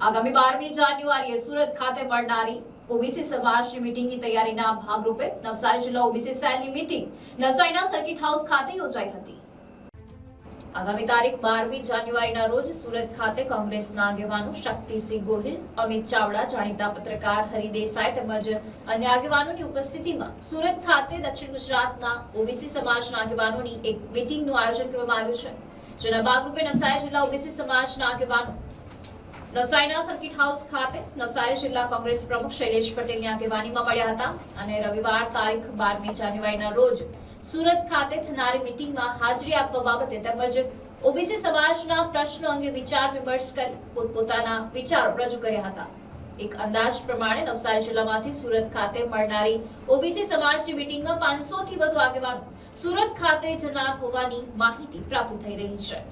આગામી બારમી જાન્યુઆરીએ સુરત ખાતે મળનારી ઓબીસી સમાજની મીટિંગની તૈયારીના ભાગરૂપે નવસારી જિલ્લા ઓબીસી સેલની મીટિંગ નવસારીના સર્કિટ હાઉસ ખાતે યોજાઈ હતી. આગામી તારીખ બારમી જાન્યુઆરીના રોજ સુરત ખાતે કોંગ્રેસના આગેવાનો શક્તિસિંહ ગોહિલ, અમિત ચાવડા, જાણીતા પત્રકાર હરિદેસાઈ તેમજ અન્ય આગેવાનોની ઉપસ્થિતિમાં સુરત ખાતે દક્ષિણ ગુજરાતના ઓબીસી સમાજના આગેવાનોની એક મીટિંગનું આયોજન કરવામાં આવ્યું છે. જેના ભાગરૂપે નવસારી જિલ્લા ઓબીસી સમાજના આગેવાનો નવસારીના સર્કિટ હાઉસ ખાતે નવસારી જિલ્લા કોંગ્રેસ પ્રમુખ શૈલેષ પટેલની આગેવાનીમાં મળ્યા હતા અને રવિવાર તારીખ બારમી જાન્યુઆરીના રોજ સુરત ખાતે થનારી મિટિંગમાં હાજરી આપવા બાબતે તેમજ ઓબીસી સમાજના પ્રશ્નો અંગે વિચાર વિમર્શ કરી પોતપોતાના વિચારો રજૂ કર્યા હતા. એક અંદાજ પ્રમાણે નવસારી જિલ્લામાંથી સુરત ખાતે મળનારી ઓબીસી સમાજની મિટિંગમાં પાંચસો થી વધુ આગેવાનો સુરત ખાતે જનાર હોવાની માહિતી પ્રાપ્ત થઈ રહી છે.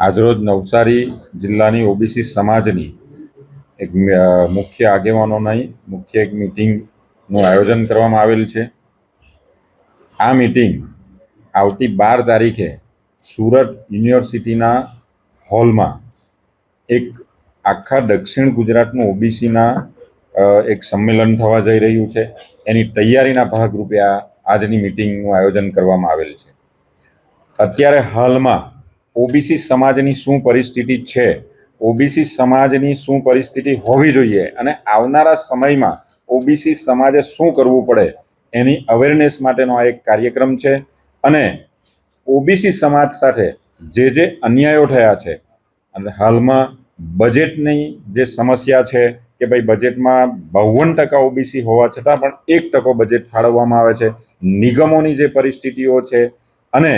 આજરોજ નવસારી જિલ્લાની ઓબીસી સમાજની એક મુખ્ય આગેવાનોની મુખ્ય એક મિટિંગનું આયોજન કરવામાં આવેલ છે. આ મિટિંગ આવતી બાર તારીખે સુરત યુનિવર્સિટીના હોલમાં એક આખા દક્ષિણ ગુજરાતનું ઓબીસીના એક સંમેલન થવા જઈ રહ્યું છે. એની તૈયારીના ભાગરૂપે આ આજની મિટિંગનું આયોજન કરવામાં આવેલ છે. અત્યારે હાલમાં ઓબીસી સમાજની શું પરિસ્થિતિ છે? ઓબીસી સમાજની શું પરિસ્થિતિ હોવી જોઈએ? અને આવનારા સમયમાં ઓબીસી સમાજે શું કરવું પડે? એની અવેરનેસ માટેનો આ એક કાર્યક્રમ છે. અને ઓબીસી સમાજ સાથે જે જે અન્યાયો થયા છે, અને હાલમાં બજેટની જે સમસ્યા છે કે ભાઈ બજેટમાં બાવન ટકા ઓબીસી હોવા છતાં પણ એક ટકો બજેટ ફાળવવામાં આવે છે. નિગમોની જે પરિસ્થિતિઓ છે, અને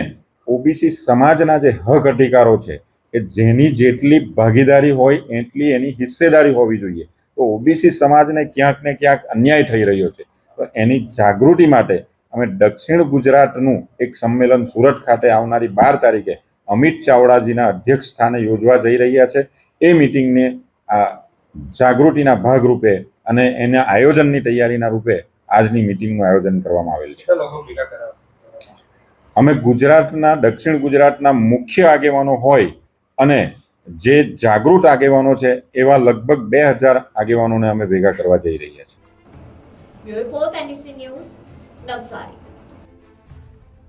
ઓબીસી સમાજના જે હક અધિકારો છે, કે જેની જેટલી ભાગીદારી હોય, એટલી એની હિસ્સેદારી હોવી જોઈએ. તો ઓબીસી સમાજને ક્યાંક ને ક્યાંક અન્યાય થઈ રહ્યો છે. તો એની જાગૃતિ માટે અમે દક્ષિણ ગુજરાતનું એક સંમેલન સુરત ખાતે આવનારી બાર તારીખે અમિત ચાવડાજીના અધ્યક્ષ સ્થાને યોજવા જઈ રહ્યા છે. એ મિટિંગને આ જાગૃતિના ભાગરૂપે અને એના આયોજનની તૈયારીના રૂપે આજની મિટિંગનું આયોજન કરવામાં આવેલ છે કેટલા લોકો ભેગા કરાવે અમે ગુજરાતના, દક્ષિણ ગુજરાતના મુખ્ય આગેવાનો હોય અને જે જાગૃત આગેવાનો છે, એવા લગભગ બે હજાર આગેવાનોને અમે ભેગા કરવા જઈ રહ્યા છીએ. નવસારી.